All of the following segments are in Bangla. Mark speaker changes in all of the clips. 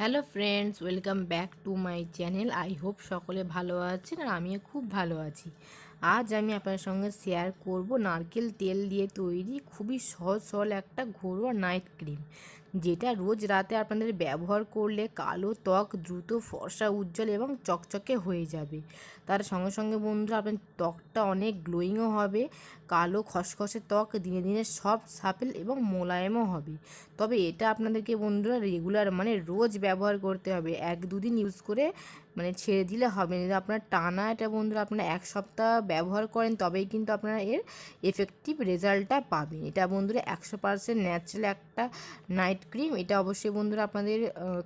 Speaker 1: Hello friends, welcome back to my channel. I hope সকলে ভালো আছেন আর আমিও খুব ভালো আছি। আজ আমি আপনার সঙ্গে শেয়ার করব নারকেল তেল দিয়ে তৈরি খুবই সহজ, সরল একটা ঘরোয়া নাইট ক্রিম, যেটা রোজ রাতে আপনাদের ব্যবহার করলে কালো ত্বক, দ্রুত ফর্সা, উজ্জ্বল এবং চকচকে হয়ে যাবে। তার সঙ্গে সঙ্গে বন্ধুরা, আপনার ত্বকটা অনেক গ্লোয়িংও হবে। কালো খসখসে ত্বক, দিনে দিনে সফট সাপেল এবং মোলায়েমও হবে। তবে এটা আপনাদেরকে বন্ধুরা রেগুলার মানে রোজ ব্যবহার করতে হবে। এক দুদিন ইউজ করে মানে ছেড়ে দিলে হবে না। আপনার টানা এটা বন্ধুরা আপনারা এক সপ্তাহ ব্যবহার করেন, তবেই কিন্তু আপনারা এর এফেক্টিভ রেজাল্টটা পাবেন। এটা বন্ধুরা একশো পার্সেন্ট ন্যাচারাল একটা নাইট ক্রিম এটা অবশ্যই বন্ধুরা আপনাদের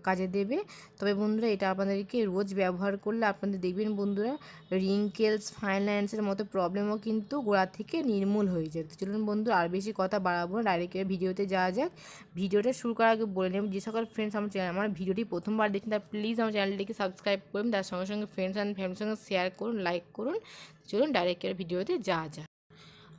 Speaker 1: কাজে দেবে। তবে বন্ধুরা এটা আপনাদেরকে রোজ ব্যবহার করলে আপনাদের দেখবেন বন্ধুরা রিঙ্কেলস ফাইন্যান্সের মতো প্রবলেমও কিন্তু গোড়া থেকে নির্মূল হয়ে যেত তো চলুন বন্ধু আর বেশি কথা বাড়াবো না ডাইরেক্ট ভিডিওতে যাওয়া যাক। ভিডিওটা শুরু করার আগে বলে নেব, যে সকল ফ্রেন্ডস আমার চ্যানেল আমার ভিডিওটি প্রথমবার দেখছেন, তার প্লিজ আমার চ্যানেলটিকে সাবস্ক্রাইব করুন, তার সঙ্গে সঙ্গে ফ্রেন্ডস অ্যান্ড ফ্যামিলির সঙ্গে শেয়ার করুন লাইক করুন। চলুন ডাইরেক্ট ভিডিওতে যাওয়া যাক।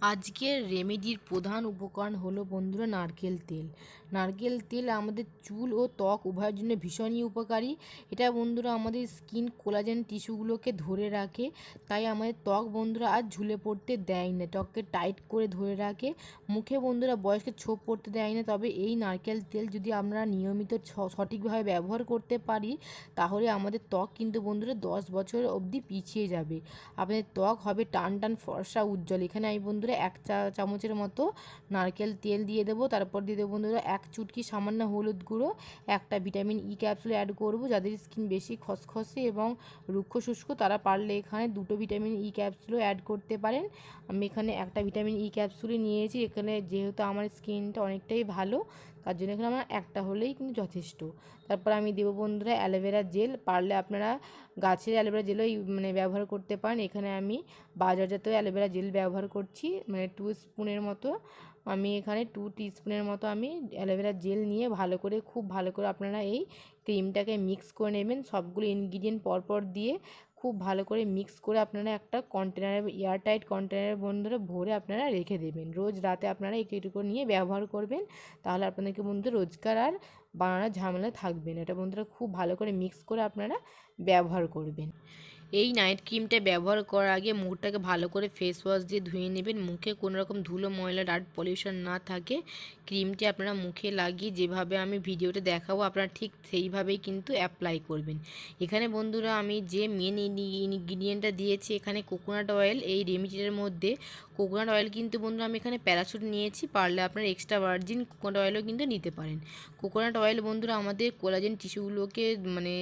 Speaker 1: আজকের রেমেডির প্রধান উপকরণ হলো বন্ধুরা নারকেল তেল। নারকেল তেল আমাদের চুল ও ত্বক উভয়ের জন্য ভীষণই উপকারী। এটা বন্ধুরা আমাদের স্কিন কোলাজেন টিস্যুগুলোকে ধরে রাখে। তাই আমাদের ত্বক বন্ধুরা আর ঝুলে পড়তে দেয় না, ত্বককে টাইট করে ধরে রাখে। মুখে বন্ধুরা বয়সকে ছোপ পড়তে দেয় না, তবে এই নারকেল তেল যদি আমরা নিয়মিত সঠিকভাবে ব্যবহার করতে পারি, তাহলে আমাদের ত্বক কিন্তু বন্ধুরা দশ বছর অবধি পিছিয়ে যাবে। আপনাদের ত্বক হবে টান টান ফর্সা উজ্জ্বল। এখানে আমি বন্ধুরা এক চা, চামচের মতো নারকেল তেল দিয়ে দেবো। তারপর দিয়ে দেবো বন্ধুরা এক চুটকি সামান্য হলুদ গুঁড়ো, একটা ভিটামিন ই ক্যাপসুল অ্যাড করব। যাদের স্কিন বেশি খসখসে এবং রুক্ষ শুষ্ক, তারা পারলে এখানে দুটো ভিটামিন ই ক্যাপসুলও অ্যাড করতে পারেন। আমি এখানে একটা ভিটামিন ই ক্যাপসুলই নিয়েছি। এখানে যেহেতু আমার স্কিনটা অনেকটাই ভালো তার জন্য এখানে আমার একটা হলেই কিন্তু যথেষ্ট। তারপর আমি দেবো বন্ধুরা অ্যালোভেরা জেল। পারলে আপনারা গাছের অ্যালোভেরা জেলও মানে ব্যবহার করতে পারেন। এখানে আমি বাজারজাত অ্যালোভেরা জেল ব্যবহার করছি। মানে টু স্পুনের মতো। আমি এখানে টু স্পুনের মতো আমি অ্যালোভেরা জেল নিয়ে ভালো করে, খুব ভালো করে আপনারা এই ক্রিমটাকে মিক্স করে নেবেন। সবগুলো ইনগ্রিডিয়েন্ট পরপর দিয়ে খুব ভালো করে মিক্স করে আপনারা একটা কন্টেনারে এয়ারটাইট কন্টেনারের বন্ধুরা ভরে আপনারা রেখে দেবেন। রোজ রাতে আপনারা একটু একটু করে নিয়ে ব্যবহার করবেন, তাহলে আপনাদেরকে বন্ধু রোজকার আর বানানোর ঝামেলা থাকবে না। এটা বন্ধুরা খুব ভালো করে মিক্স করে আপনারা ব্যবহার করবেন। এই নাইট ক্রিমটা ব্যবহার করার আগে মুখটাকে ভালো করে ফেস ওয়াশ দিয়ে ধুয়ে নেবেন। মুখে কোনো রকম ধুলো, ময়লা ডার্ট পলিউশন না থাকে। ক্রিমটি আপনারা মুখে লাগিয়ে যেভাবে আমি ভিডিওতে দেখাবো, আপনারা ঠিক সেইভাবেই কিন্তু অ্যাপ্লাই করবেন। এখানে বন্ধুরা আমি যে মেন ইনগ্রিডিয়েন্টটা দিয়েছি, এখানে কোকোনাট অয়েল এই রেমিডিটার মধ্যে কোকোনাট অয়েল কিন্তু বন্ধুরা আমি এখানে প্যারাসুট নিয়েছি, পারলে আপনারা এক্সট্রা ভার্জিন কোকোনাট অয়েলও কিন্তু নিতে পারেন। কোকোনাট অয়েল বন্ধুরা আমাদের কোলাজেন টিস্যুগুলোকে মানে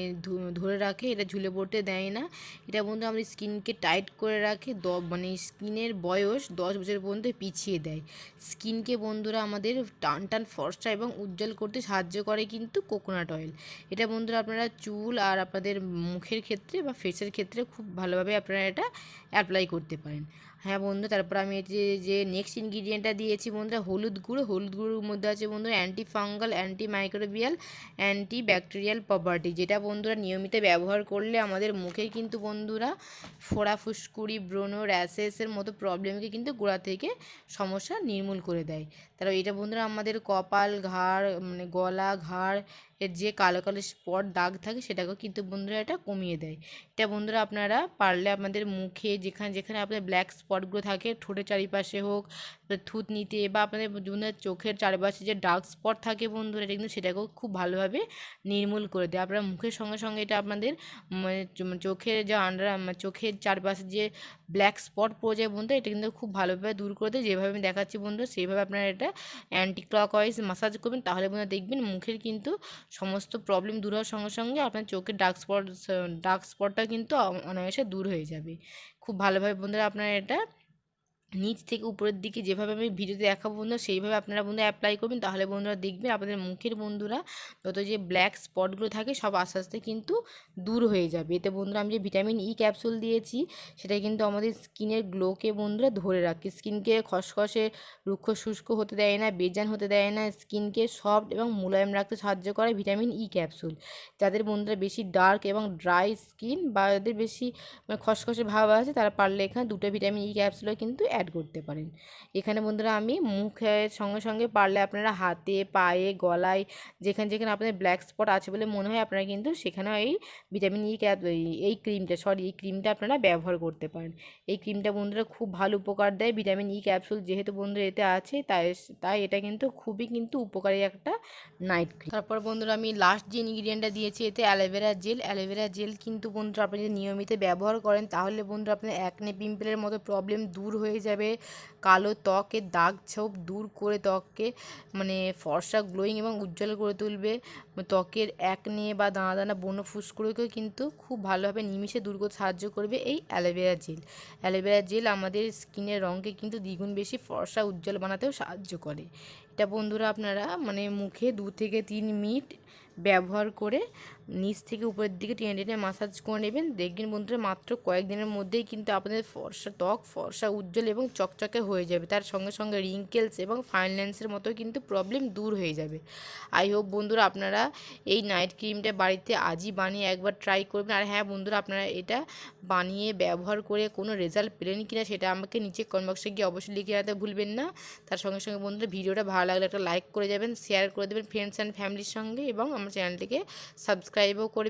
Speaker 1: ধরে রাখে, এটা ঝুলে পড়তে দেয় না। এটা বন্ধু আমাদের স্কিনকে টাইট করে রাখে, দ মানে স্কিনের বয়স দশ বছর পর্যন্ত পিছিয়ে দেয়। স্কিনকে বন্ধুরা আমাদের টান টান ফর্সা এবং উজ্জ্বল করতে সাহায্য করে কিন্তু কোকোনাট অয়েল। এটা বন্ধুরা আপনারা চুল আর আপনাদের মুখের ক্ষেত্রে বা ফেসের ক্ষেত্রে খুব ভালোভাবে আপনারা এটা অ্যাপ্লাই করতে পারেন। হ্যাঁ বন্ধু, তারপর আমি যে যে নেক্সট ইনগ্রিডিয়েন্টটা দিয়েছি বন্ধুরা, হলুদ গুঁড়ো। হলুদ গুঁড়োর মধ্যে আছে বন্ধুরা anti fungal anti microbial anti bacterial property যেটা বন্ধুরা নিয়মিত ব্যবহার করলে আমাদের মুখে কিন্তু বন্ধুরা ফোড়া, ফুসকুড়ি, ব্রণ র্যাশেসের মতো প্রবলেমকে কিন্তু গোড়া থেকে সমস্যা নির্মূল করে দেয়। তারপর এটা বন্ধুরা আমাদের কপাল, ঘাড় মানে গলা, ঘাড় এর যে কালো কালো স্পট দাগ থাকে সেটাকেও কিন্তু বন্ধুরা এটা কমিয়ে দেয়। এটা বন্ধুরা আপনারা পারলে আপনাদের মুখে যেখানে যেখানে আপনার ব্ল্যাক স্পটগুলো থাকে ঠোঁটের চারিপাশে হোক থুতনিতে বা আপনাদের বন্ধুদের চোখের চারপাশে যে ডার্ক স্পট থাকে বন্ধুরা, এটা কিন্তু সেটাকেও খুব ভালোভাবে নির্মূল করে দেয়। আপনার মুখের সঙ্গে সঙ্গে এটা আপনাদের মানে চো- চোখের যে আন্ডার চোখের চারপাশে যে ব্ল্যাক স্পট পড়ে যায় বন্ধু এটা কিন্তু খুব ভালোভাবে দূর করে দেয়। যেভাবে আমি দেখাচ্ছি বন্ধু সেইভাবে আপনারা এটা অ্যান্টি ক্লকওয়াইজ মাসাজ করবেন, তাহলে বন্ধু দেখবেন মুখের কিন্তু সমস্ত প্রবলেম দূর হওয়ার সঙ্গে সঙ্গে আপনার চোখের ডার্ক স্পট ডার্ক স্পটটা কিন্তু অনায়াসে দূর হয়ে যাবে। খুব ভালোভাবে বন্ধুরা আপনারা এটা নিচ থেকে উপরের দিকে যেভাবে আমি ভিডিওতে দেখাবো বন্ধুরা, সেইভাবে আপনারা বন্ধুরা অ্যাপ্লাই করবেন, তাহলে বন্ধুরা দেখবেন আপনাদের মুখের বন্ধুরা যত যে ব্ল্যাক স্পটগুলো থাকে সব আস্তে আস্তে কিন্তু দূর হয়ে যাবে। এতে বন্ধুরা আমি যে ভিটামিন ই ক্যাপসুল দিয়েছি, সেটা কিন্তু আমাদের স্কিনের গ্লোকে বন্ধুরা ধরে রাখে। স্কিনকে খসখসে রুক্ষ শুষ্ক হতে দেয় না, বেজান হতে দেয় না স্কিনকে সফট এবং মোলায়েম রাখতে সাহায্য করে ভিটামিন ই ক্যাপসুল যাদের বন্ধুরা বেশি ডার্ক এবং ড্রাই স্কিন বা যাদের বেশি মানে খসখসে ভাব আছে, তারা পারলে এখানে দুটো ভিটামিন ই ক্যাপসুলও কিন্তু অ্যাড করতে পারেন। এখানে বন্ধুরা আমি মুখের সঙ্গে সঙ্গে পারলে আপনারা হাতে, পায়ে, গলায় যেখানে যেখানে আপনাদের ব্ল্যাক স্পট আছে বলে মনে হয় আপনারা কিন্তু সেখানেও এই ভিটামিন ই ক্যাপ এই ক্রিমটা সরি এই ক্রিমটা আপনারা ব্যবহার করতে পারেন। এই ক্রিমটা বন্ধুরা খুব ভালো উপকার দেয় ভিটামিন ই ক্যাপসুল যেহেতু বন্ধুরা এতে আছে তাই তাই এটা কিন্তু খুবই কিন্তু উপকারী একটা নাইট ক্রিম তারপর বন্ধুরা আমি লাস্ট যে ইনগ্রিডিয়েন্টটা দিয়েছি এতে অ্যালোভেরা জেল অ্যালোভেরা জেল কিন্তু বন্ধুরা আপনি যদি নিয়মিত ব্যবহার করেন তাহলে বন্ধুরা আপনার একনে পিম্পলের মতো প্রবলেম দূর হয়ে যাবে। কালো ত্বকের দাগ ছোপ দূর করে ত্বককে মানে ফর্সা গ্লোয়িং এবং উজ্জ্বল করে তুলবে। ত্বকের একনে বা দানা দানা বন্য ফুসকুড়োকেও কিন্তু খুব ভালোভাবে নিমিষে দূর করতে সাহায্য করবে এই অ্যালোভেরা জেল। অ্যালোভেরা জেল আমাদের স্কিনের রঙকে কিন্তু দ্বিগুণ বেশি ফর্সা, উজ্জ্বল বানাতেও সাহায্য করে। এটা বন্ধুরা আপনারা মানে মুখে দু থেকে তিন মিনিট ব্যবহার করে নিচ থেকে উপরের দিকে টেনে টেনে মাসাজ করে নেবেন। দেখবেন বন্ধুরা মাত্র কয়েকদিনের মধ্যেই কিন্তু আপনাদের ফর্সা ত্বক ফর্সা, উজ্জ্বল এবং চকচকে হয়ে যাবে। তার সঙ্গে সঙ্গে রিঙ্কেলস এবং ফাইন্যান্সের মতো কিন্তু প্রবলেম দূর হয়ে যাবে। আই হোপ বন্ধুরা আপনারা এই নাইট ক্রিমটা বাড়িতে আজই বানিয়ে একবার ট্রাই করবেন। আর হ্যাঁ বন্ধুরা, আপনারা এটা বানিয়ে ব্যবহার করে কোনো রেজাল্ট পেলেন কি না সেটা আমাকে নিচে কমেন্ট বক্সে গিয়ে অবশ্যই লিখে রাখতে ভুলবেন না। তার সঙ্গে সঙ্গে বন্ধুরা, ভিডিওটা ভালো লাগলে একটা লাইক করে যাবেন শেয়ার করে দেবেন ফ্রেন্ডস অ্যান্ড ফ্যামিলির সঙ্গে এবং আমার চ্যানেলটিকে সাবস্ক্রাইবও করে